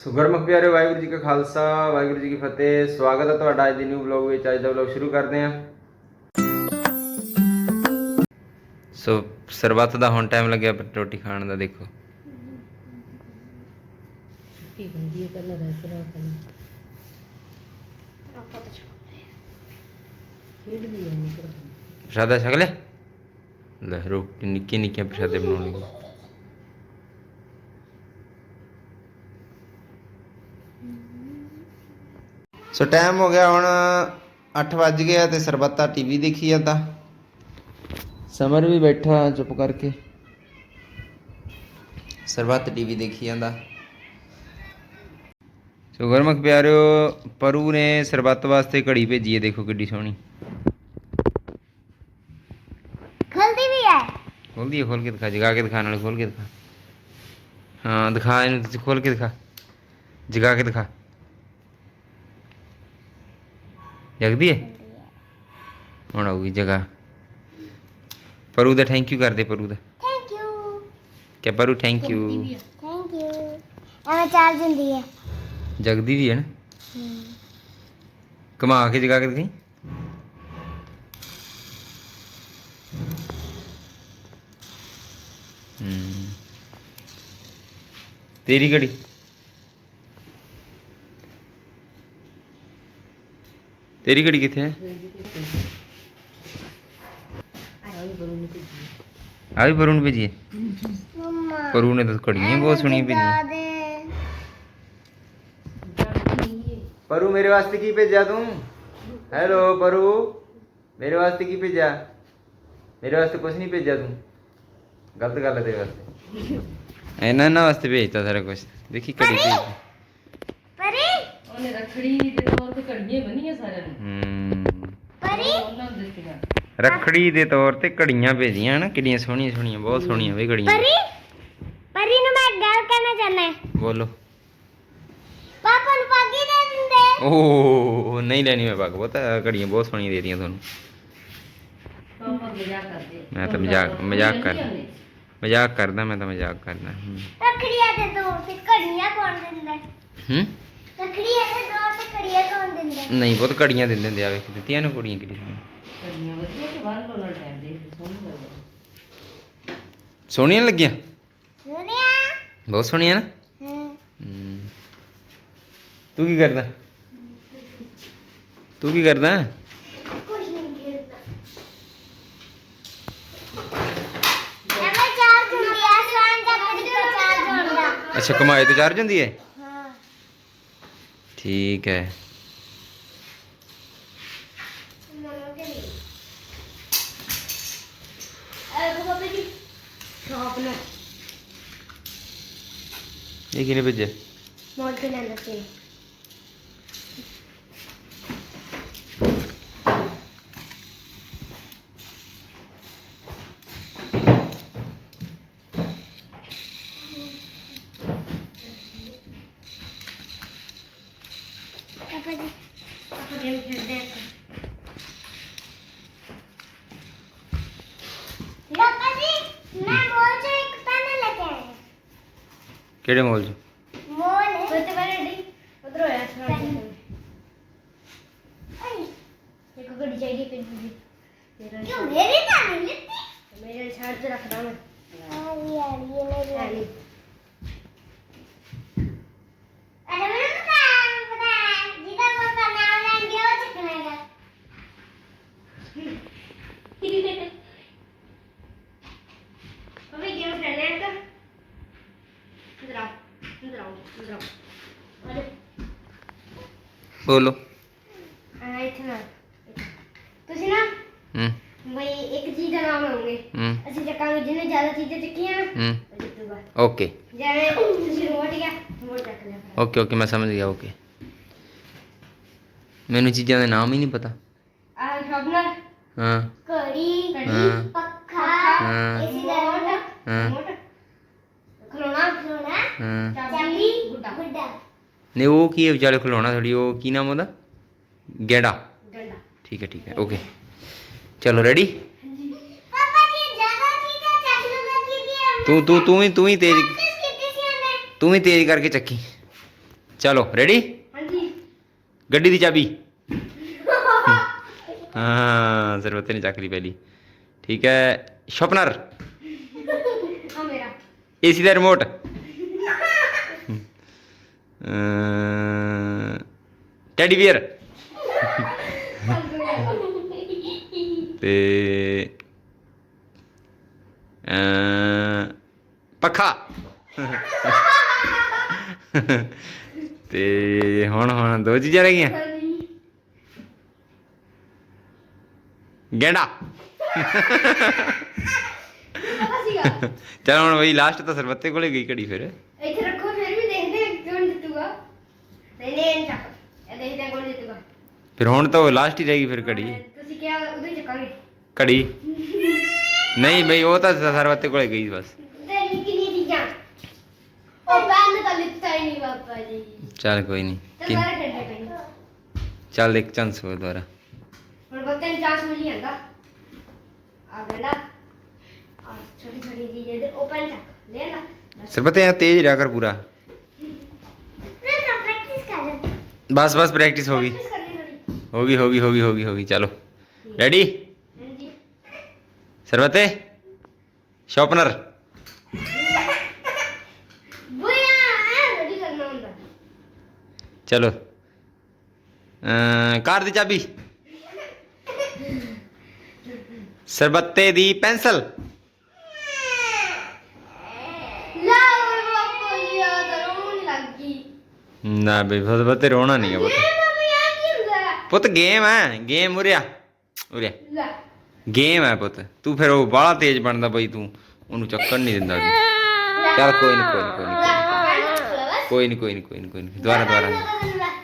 ਸੋ ਗੁਰਮੁਖ ਪਿਆਰਿਓ ਵਾਹਿਗੁਰੂ ਜੀ ਕਾ ਖਾਲਸਾ ਵਾਹਿਗੁਰੂ ਜੀ ਕੀ ਫਤਿਹ। ਸਵਾਗਤ ਹੈ ਤੁਹਾਡਾ ਅੱਜ ਦੀ ਨਿਊ ਵਲੌਗ ਵਿੱਚ। ਅੱਜ ਦਾ ਵਲੌਗ ਸ਼ੁਰੂ ਕਰਦੇ ਹਾਂ। ਸੋ ਸਰਬੱਤ ਦਾ ਹੁਣ ਟਾਈਮ ਲੱਗਿਆ ਪਰ ਰੋਟੀ ਖਾਣ ਦਾ ਦੇਖੋ। ਕੀ ਹੁੰਦੀ ਹੈ ਪਹਿਲਾਂ ਰਹਿ ਕਰਾ ਪਹਿਲਾਂ ਖੇਡ ਵੀ ਨਹੀਂ ਕਰ ਪ੍ਰਸ਼ਾਦਾ ਛਕ ਲਿਆ? ਲੈ ਰੋਟੀ ਨਿੱਕੀ ਨਿੱਕੀਆਂ ਪ੍ਰਸ਼ਾਦੇ ਬਣਾਉਣ ਲੱਗੀ। ਸੋ ਟਾਈਮ ਹੋ ਗਿਆ ਹੁਣ 8 ਵੱਜ ਗਿਆ ਤੇ ਸਰਬੱਤਾ ਟੀਵੀ ਦੇਖੀ ਜਾਂਦਾ। ਸਮਰ ਵੀ ਬੈਠਾ ਚੁੱਪ ਕਰਕੇ। ਸਰਬੱਤ ਟੀਵੀ ਦੇਖੀ ਜਾਂਦਾ। ਸੋ ਗੁਰਮੁਖ ਪਿਆਰਿਓ ਪਰੂ ਨੇ ਸਰਬੱਤ ਵਾਸਤੇ ਘੜੀ ਭੇਜੀ ਹੈ ਦੇਖੋ ਕਿੱਡੀ ਸੋਹਣੀ। ਖਲਦੀ ਵੀ ਹੈ। ਖੋਲ ਦੀਏ ਖੋਲ ਕੇ ਦਿਖਾ ਜਗਾ ਕੇ ਦਿਖਾ ਨਾਲੇ ਖੋਲ ਕੇ ਦਿਖਾ। ਹਾਂ ਦਿਖਾ ਇਹਨੂੰ ਤੁਸੀਂ ਖੋਲ ਕੇ ਦਿਖਾ। ਜਗਾ ਕੇ ਦਿਖਾ। ਜਗਦੀ ਹੈ ਹੁਣ ਆਊਗੀ ਜਗਾ ਪਰੂ ਦਾ ਥੈਂਕ ਯੂ ਕਰਦੇ ਪਰੂ ਦਾ ਥੈਂਕ ਯੂ ਕਿ ਪਰੂ ਥੈਂਕ ਯੂ ਥੈਂਕ ਯੂ ਐਵੇਂ ਚਾਰਜ ਹੁੰਦੀ ਹੈ ਜਗਦੀ ਵੀ ਹੈ ਨਾ? ਕਮਾ ਕੇ ਜਗਾ ਕੇ ਦਿਖਾਈ ਤੇਰੀ ਘੜੀ ਤੇਰੀ ਘੜੀ ਕਿੱਥੇ ਹੈ ਆਈ ਬਰੂ ਨਹੀਂ ਭੇਜੀ ਆ ਵੀ ਪਰੂ ਨੂੰ ਭੇਜੀਏ ਮੰਮਾ ਪਰੂ ਨੇ ਤਾਂ ਘੜੀਆਂ ਹੀ ਬਹੁਤ ਸੋਹਣੀਆਂ ਭੇਜੀਆਂ ਦੇ ਪਰੂ ਮੇਰੇ ਵਾਸਤੇ ਕੀ ਭੇਜਿਆ ਤੂੰ ਹੈਲੋ ਪਰੂ ਮੇਰੇ ਵਾਸਤੇ ਕੀ ਭੇਜਿਆ ਮੇਰੇ ਵਾਸਤੇ ਕੁਝ ਨਹੀਂ ਭੇਜਿਆ ਤੂੰ ਗਲਤ ਗੱਲ ਹੈ ਤੇਰੇ ਵਾਸਤੇ ਇਹਨਾਂ ਇਹਨਾਂ ਵਾਸਤੇ ਭੇਜਤਾ ਸਾਰਾ ਕੁਝ ਦੇਖੀ ਘੜੀ ਭੇਜ ਪਰੀ ਉਹਨੇ ਰੱਖੜੀ ਦੇ ਤੌਰ ਤੇ ਘੜੀਆਂ ਬੰਨੀਆਂ ਸਾਰਿਆਂ ਨੂੰ। ਹੂੰ। ਪਰੀ? ਉਹਨਾਂ ਦੇ ਦਿੱਤੀਆਂ। ਰੱਖੜੀ ਦੇ ਤੌਰ ਤੇ ਘੜੀਆਂ ਭੇਜੀਆਂ ਨਾ ਕਿੰਨੀਆਂ ਸੋਹਣੀਆਂ ਸੋਹਣੀਆਂ ਬਹੁਤ ਸੋਹਣੀਆਂ ਵੇ ਘੜੀਆਂ। ਪਰੀ? ਪਰੀ ਨੂੰ ਮੈਂ ਗੱਲ ਕਹਿਣਾ ਚਾਹੁੰਦਾ ਹਾਂ। ਬੋਲੋ। ਪਾਪਾ ਨੂੰ ਪਾਗੀ ਦੇ ਦਿੰਦੇ। ਓਹ ਨਹੀਂ ਲੈਣੀ ਮੈਂ ਪੱਗ ਬਹੁਤ ਘੜੀਆਂ ਬਹੁਤ ਸੋਹਣੀਆਂ ਦੇ ਦਿੱਤੀਆਂ ਤੁਹਾਨੂੰ। ਪਾਪਾ ਮਜ਼ਾਕ ਕਰਦੇ ਮੈਂ ਤਾਂ ਮਜ਼ਾਕ ਮਜ਼ਾਕ ਕਰ ਮਜ਼ਾਕ ਕਰਦਾ ਮੈਂ ਤਾਂ ਮਜ਼ਾਕ ਕਰਦਾ। ਰੱਖੜੀਆਂ ਦੇ ਦੋ ਤੇ ਘੜੀਆਂ ਕੌਣ ਦਿੰਦਾ? ਹੂੰ? ਦੋ ਕੌਣ ਦਿੰਦਾ ਨਹੀਂ ਬਹੁਤ ਘੜੀਆਂ ਦਿੰਦੇ ਹੁੰਦੇ ਆ ਵੇਖ ਦਿੱਤੀਆਂ ਨੇ ਕੁੜੀਆਂ ਕਿਹੜੀ ਸੋਹਣੀਆਂ ਘੜੀਆਂ ਵਧੀਆ ਤੇ ਬਾਹਰ ਲੋਣਾ ਟਾਈਮ ਦੇ ਸੋਹਣੀ ਲੱਗਦਾ ਸੋਹਣੀਆਂ ਲੱਗੀਆਂ? ਸੁਣਿਆ ਬਹੁਤ ਸੋਹਣੀਆਂ ਨਾ? ਹਾਂ। ਤੂੰ ਕੀ ਕਰਦਾ? ਤੂੰ ਕੀ ਕਰਦਾ? ਕੁਝ ਨਹੀਂ ਖੇਡਦਾ ਐਵੇਂ ਚਾਰਜ ਹੁੰਦੀ ਆ ਸਵਾਨ ਦਾ ਕਦੀ ਕੋ ਚਾਰਜ ਹੁੰਦਾ ਅੱਛਾ ਕਮਾਏ ਤੇ ਚਾਰਜ ਹੁੰਦੀ ਹੈ? ਹਾਂ ਠੀਕ ਹੈ ਮੰਮਾ ਕੇ ਨਹੀਂ ਅਰੇ ਪਾਪਾ ਜੀ ਸ਼ਾਪ ਨਾ ਇਹ ਕਿਨੇ ਭੇਜਿਆ ਮੋਲ ਤੇ ਲੈਣਾ ਸੀ ਪਾਪਾ ਜੀ ਪਾਪਾ ਗੇਮ ਖੇਡਦੇ ਆ ਪਾਪਾ ਜੀ ਮੈਂ ਮੋਲ ਚੋਂ ਇੱਕ ਪੈਨ ਲੈ ਕੇ ਆਇਆ ਕਿਹੜੇ ਮੋਲ 'ਚ ਮੋਲ ਹੈ ਬੱਤੇ ਬਾਰੇ ਡੀ ਉਧਰ ਹੋਇਆ ਛਾਣ ਇੱਕ ਗੱਡੀ ਚਾਹੀਦੀ ਪੈਨ ਦੀ ਤੇਰਾ ਕਿਉਂ ਮੇਰੀ ਤਾਂ ਨਹੀਂ ਲਿੱਤੀ ਮੇਰੇ ਛਾੜ ਤੇ ਰੱਖਦਾ ਮੈਂ ਆਲੀ ਆਲੀ ਇਹ ਮੇਰੀ ਆਲੀ ਅਰੇ ਮੈਨੂੰ ਤਾਂ ਪਤਾ ਹੈ ਜਿਹਦਾ ਪਾਪਾ ਨਾਮ ਲੈਣ ਗਿਆ ਉਹ ਚੱਕਣਾ ਹੈਗਾ ਅਬੇ ਗੇਮ ਖੇਡਣਾ ਹੈ ਤਾਂ ਇਧਰ ਆਓ ਇਧਰ ਆਓ ਇਧਰ ਆਓ ਅਰੇ ਬੋਲੋ। ਆ ਇੱਥੇ ਨਾ ਤੁਸੀਂ ਨਾ ਹੂੰ। ਬਈ ਇੱਕ ਚੀਜ਼ ਦਾ ਨਾਮ ਲਓਗੇ। ਹੂੰ। ਅਸੀਂ ਚੱਕਾਂਗੇ ਜਿਹਨੇ ਜ਼ਿਆਦਾ ਚੀਜ਼ਾਂ ਚੱਕੀਆਂ ਨਾ ਹੂੰ। ਉਹ ਜਿੱਤੂਗਾ। ਓਕੇ। ਜਿਵੇਂ ਤੁਸੀਂ ਰਿਮੋਟ ਗਿਆ ਰਿਮੋਟ ਚੱਕ ਲਿਆ ਓਕੇ ਓਕੇ ਮੈਂ ਸਮਝ ਗਿਆ ਓਕੇ। ਮੈਨੂੰ ਚੀਜ਼ਾਂ ਦੇ ਨਾਮ ਹੀ ਨਹੀਂ ਪਤਾ। ਆ ਸ਼ਾਰਪਨਰ ਹਾਂ। ਘੜੀ ਹਾਂ। ਪੱਖਾ ਹਾਂ। ਏਸੀ ਦਾ ਰਿਮੋਟ ਹਾਂ। ਰਿਮੋਟ ਖਲੋਣਾ ਖਲੋਣਾ। ਹਾਂ। ਚਾਬੀ ਗੁੱਡਾ ਗੁੱਡਾ ਨੇ ਉਹ ਕੀ ਹੈ ਵਿਚਾਲੇ ਖਲੋਣਾ ਥੋੜੀ ਉਹ ਕੀ ਨਾਮ ਉਹਦਾ ਗੇੜਾ ਡੰਡਾ ਠੀਕ ਹੈ ਠੀਕ ਹੈ ਓਕੇ ਚਲੋ ਰੈਡੀ ਪਾਪਾ ਜੀ ਜ਼ਿਆਦਾ ਚੀਜ਼ਾਂ ਚੱਕ ਲੂਗਾ ਕਿ ਕੀ ਤੂੰ ਤੂੰ ਤੂੰ ਵੀ ਤੂੰ ਵੀ ਤੇਜ਼ ਪ੍ਰੈਕਟਿਸ ਕੀਤੀ ਸੀ ਉਹਨੇ ਤੂੰ ਵੀ ਤੇਜ਼ ਕਰਕੇ ਚੱਕੀ ਚਲੋ ਰੈਡੀ ਹਾਂਜੀ ਗੱਡੀ ਦੀ ਚਾਬੀ ਹਾਂ ਸਰਬਤੇ ਨੇ ਚੱਕ ਲਈ ਪਹਿਲੀ ਠੀਕ ਹੈ ਸ਼ੋਪਨਰ ਆ ਮੇਰਾ ਏਸੀ ਦਾ ਰਿਮੋਟ ਟੈਡੀ ਬੀਅਰ ਤੇ ਪੱਖਾ। ਤੇ ਹੁਣ ਹੁਣ ਦੋ ਚੀਜ਼ਾਂ ਰਹਿ ਗਈਆਂ। ਗੈਂਡਾ। ਚਲ ਹੁਣ ਬਈ ਲਾਸਟ ਤਾਂ ਸਰਬੱਤੇ ਕੋਲੇ ਗਈ ਘੜੀ ਫਿਰ ਇੱਥੇ ਰੱਖੋ ਫਿਰ ਵੀ ਦੇਖਦੇ ਹਾਂ ਕੌਣ ਜਿੱਤੂਗਾ ਨਹੀਂ ਨਹੀਂ ਇਹ ਚੱਕ ਇਹ ਦੇਖਦੇ ਹਾਂ ਕੌਣ ਜਿੱਤੂਗਾ ਫਿਰ ਹੁਣ ਤਾਂ ਉਹ ਲਾਸਟ ਹੀ ਰਹਿ ਗਈ ਫਿਰ ਘੜੀ ਅਹ ਤੁਸੀਂ ਕਿਹਾ ਉਹਦੇ ਚੱਕਾਂਗੇ ਘੜੀ ਨਹੀਂ ਬਈ ਉਹ ਤਾਂ ਸਰਬੱਤੇ ਕੋਲੇ ਗਈ ਬਸ ਤੇ ਕਿੰਨੀ ਚੀਜ਼ਾਂ ਉਹ ਪੈਨ ਤਾਂ ਲਿੱਤਾ ਹੀ ਨਹੀਂ ਬਾਪਾ ਜੀ ਹੋ ਬੱਤੇ ਗਈ ਹੋ ਗਈ ਹੋ ਗਈ ਹੋ ਗਈ ਹੋ ਗਈ ਹੋ ਗਈ ਚਲੋ। ਰੈਡੀ ਹਾਂਜੀ ਸਰਬੱਤੇ ਸ਼ਾਰਪਨਰ ਬੁਆ ਰੈਡੀ ਕਰਨਾ ਹੁੰਦਾ ਚਲੋ ਅਮ, ਕਾਰ ਦੀ ਚਾਬੀ ਸਰਬੱਤੇ ਦੀ ਪੈਨਸਲ ਨਾ ਬਈ ਸਰਬੱਤੇ ਰੋਣਾ ਨਹੀਂ ਹੈ ਹੁੰਦਾ ਪੁੱਤ ਗੇਮ ਹੈ ਗੇਮ ਉਰਿਆ ਉਰਿਆ ਲੈ ਗੇਮ ਹੈ ਪੁੱਤ। ਤੂੰ ਫਿਰ ਉਹ ਬਾਹਲਾ ਤੇਜ਼ ਬਣਦਾ ਬਈ ਤੂੰ। ਉਹਨੂੰ ਚੱਕਰ ਨਹੀਂ ਦਿੰਦਾ ਜੀ ਚੱਲ ਕੋਈ ਨਹੀਂ ਕੋਈ ਨਹੀਂ ਕੋਈ ਨਹੀਂ ਕੋਈ ਨਹੀਂ ਕੋਈ ਨਹੀਂ ਕੋਈ ਨਹੀਂ ਦੁਬਾਰਾ ਦੁਬਾਰਾ।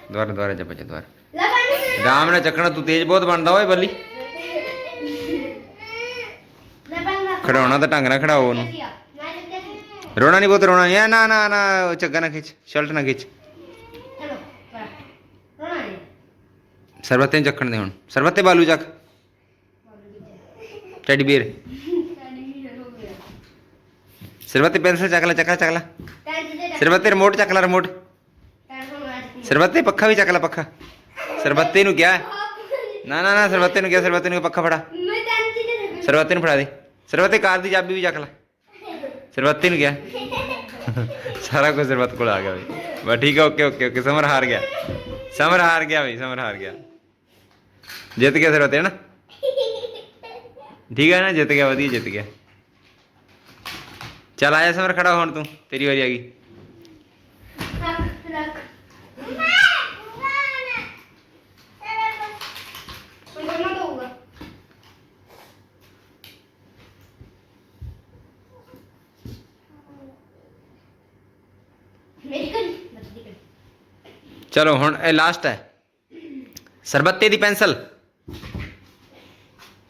ਦੁਬਾਰਾ ਦੁਬਾਰਾ ਜਪਾ ਜਾ ਦੁਬਾਰਾ। ਲੈ ਨਾਲ ਚੱਕਣਾ, ਤੂੰ ਤੇਜ਼ ਬਹੁਤ ਬਣਦਾ ਓਏ ਬੱਲੀ। ਲੈ ਪਾਣੀ ਖੜਾਉਣਾ ਤਾਂ ਢੰਗ ਨਾਲ ਖੜਾਓ ਉਹਨੂੰ। ਰੋਣਾ ਨਹੀਂ ਬਹੁਤ ਰੋਣਾ ਨਹੀਂ ਨਾ ਨਾ ਨਾ, ਉਹ ਚੱਗਾ ਨਾ ਖਿੱਚ, ਸ਼ਰਟ ਨਾ ਖਿੱਚ ਚਲੋ ਪਰ ਰੋਣਾ ਨਹੀਂ ਸਰਬੱਤੇ ਨੂੰ ਚੱਕਣ ਦੇ ਹੁਣ। ਸਰਬੱਤੇ ਬਾਲੂ ਚੱਕ। ਟੈਡੀ ਬੀਰ ਸਰਬੱਤੇ ਪੈਨਸਲ ਚੱਕ ਲੈ ਚੱਕ ਲੈ ਚੱਕ ਲੈ। ਸਰਬੱਤੇ ਰਿਮੋਟ ਚੱਕ ਲੈ, ਰਿਮੋਟ। ਸਰਬੱਤੇ ਪੱਖਾ ਵੀ ਚੱਕ ਲੈ, ਪੱਖਾ। ਸਰਬੱਤੇ ਨੂੰ ਕਿਹਾ। ਨਾ ਨਾ ਨਾ, ਸਰਬੱਤੇ ਨੂੰ ਕਿਹਾ, ਸਰਬੱਤੇ ਨੂੰ ਪੱਖਾ ਫੜਾ। ਮੈਂ ਨੂੰ ਫੜਾ ਦੇ। ਸਰਬੱਤੇ ਕਾਰ ਦੀ ਚਾਬੀ ਵੀ ਚੱਕ ਲੈ। ਸਰਬੱਤੇ ਨੂੰ ਕਿਹਾ। ਸਾਰਾ ਕੁਝ ਸਰਬੱਤ ਕੋਲ ਆ ਗਿਆ ਬਈ। ਬਸ ਠੀਕ ਹੈ ਓਕੇ ਓਕੇ ਓਕੇ। ਸਮਰ ਹਾਰ ਗਿਆ। ਸਮਰ ਹਾਰ ਗਿਆ ਬਈ, ਸਮਰ ਹਾਰ ਗਿਆ। ਜਿੱਤ ਗਿਆ ਸਰਬੱਤੇ ਨਾ ਠੀਕ ਹੈ ਨਾ ਜਿੱਤ ਗਿਆ ਵਧੀਆ ਜਿੱਤ ਗਿਆ ਚੱਲ ਆਇਆ ਸਮਰ ਖੜਾ ਹੁਣ ਤੂੰ ਤੇਰੀ ਵਾਰੀ ਆ ਗਈ ਰੱਖ ਰੱਖ ਹੁਣ ਕਰਨਾ ਤਾਂ ਸਰਬੱਤੇ ਦੀ ਪੈਨਸਲ।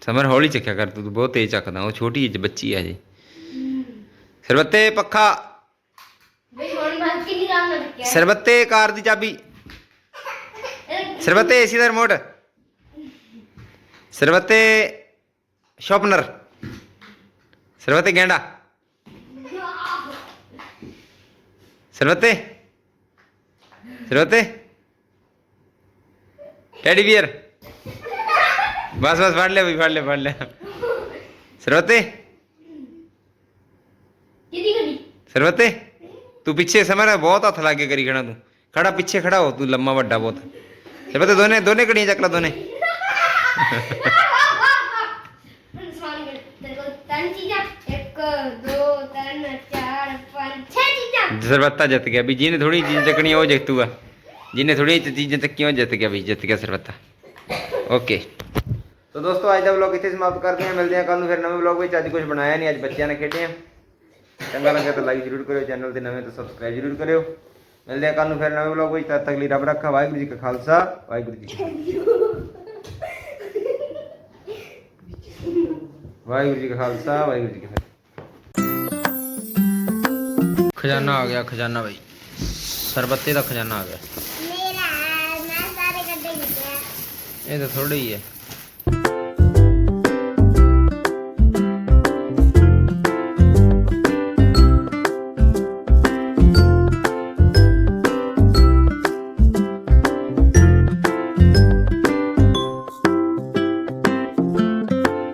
ਸਮਰ ਹੌਲੀ ਚੱਕਿਆ ਕਰ ਤੂੰ ਬਹੁਤ ਤੇਜ਼ ਚੱਕਦਾ ਉਹ ਛੋਟੀ ਜਿਹੀ ਬੱਚੀ ਹੈ ਜੀ ਸਰਬੱਤੇ ਪੱਖਾ। ਬਈ ਹੁਣ ਮੈਂ ਕਿੰਨੀ ਰਾਮ ਨਾਲ ਚੱਕਿਆ ਸਰਬੱਤੇ ਕਾਰ ਦੀ ਚਾਬੀ। ਸਰਬੱਤੇ ਏਸੀ ਦਾ ਰਿਮੋਟ। ਸਰਬੱਤੇ ਸ਼ਾਰਪਨਰ ਸਰਬੱਤੇ ਗੈਂਡਾ। ਸਰਬੱਤੇ। ਸਰਬੱਤੇ। ਬਸ ਬਸ ਫੜ ਲਿਆ ਵੀ ਫੜ ਲਿਆ ਫੜ ਲਿਆ ਸਰਬੱਤੇ ਕਿਹਦੀ ਕਰੀ ਸਰਬੱਤੇ ਤੂੰ ਪਿੱਛੇ ਸਮਰ ਬਹੁਤ ਹੱਥ ਲਾ ਕੇ ਕਰੀ ਖੜਾ ਤੂੰ। ਖੜਾ ਪਿੱਛੇ ਖੜਾ ਹੋ ਤੂੰ ਲੰਮਾ ਵੱਡਾ ਬਹੁਤ। ਸਰਬੱਤੇ ਦੋਨੇ ਦੋਨੇ ਕੜੀਆਂ ਚੱਕ ਲੈ ਦੋਨੇ। ਸਰਬੱਤਾ ਜਿੱਤ ਗਿਆ ਵੀ ਜਿਹਨੇ ਥੋੜੀ ਚੀਜ਼ ਚੱਕਣੀ ਉਹ ਜਿੱਤੂਗਾ। ਥੋੜੀ ਚੀਜ਼ਾਂ ਚੱਕੀਆਂ ਉਹ ਜਿੱਤ ਗਿਆ ਵੀ ਜਿੱਤ ਗਿਆ ਸਰਬੱਤਾ। ਓਕੇ। ਤੋ ਦੋਸਤੋ ਅੱਜ ਦਾ ਵਲੌਗ ਇੱਥੇ ਸਮਾਪਤ ਕਰਦੇ ਹਾਂ। ਮਿਲਦੇ ਹਾਂ ਕੱਲ ਨੂੰ ਫਿਰ ਨਵੇਂ ਵਲੌਗ ਵਿੱਚ। ਅੱਜ ਕੁਝ ਬਣਾਇਆ ਨਹੀਂ ਅੱਜ ਬੱਚਿਆਂ ਨੇ ਖੇਡੇ ਆ ਚੰਗਾ ਲੱਗਾ ਤਾਂ ਲਾਈਕ ਜ਼ਰੂਰ ਕਰਿਓ ਚੈਨਲ ਤੇ ਨਵੇਂ ਤਾਂ ਸਬਸਕ੍ਰਾਈਬ ਜ਼ਰੂਰ ਕਰਿਓ। ਮਿਲਦੇ ਹਾਂ ਕੱਲ ਨੂੰ ਫਿਰ ਨਵੇਂ ਵਲੌਗ ਵਿੱਚ। ਤਦ ਤੱਕ ਲਈ ਰੱਬ ਰੱਖਾ। ਵਾਹਿਗੁਰੂ ਜੀ ਕਾ ਖਾਲਸਾ ਵਾਹਿਗੁਰੂ ਜੀ ਕੀ ਫਤਿਹ। ਵਾਹਿਗੁਰੂ ਜੀ ਕਾ ਖਾਲਸਾ ਵਾਹਿਗੁਰੂ ਜੀ ਕੀ ਫਤਿਹ। ਖਜ਼ਾਨਾ ਆ ਗਿਆ ਖਜ਼ਾਨਾ ਬਈ। ਸਰਬੱਤੇ ਦਾ ਖਜ਼ਾਨਾ ਆ ਗਿਆ। ਮੇਰਾ ਮੈਂ ਸਾਰੇ ਕੱਢੇ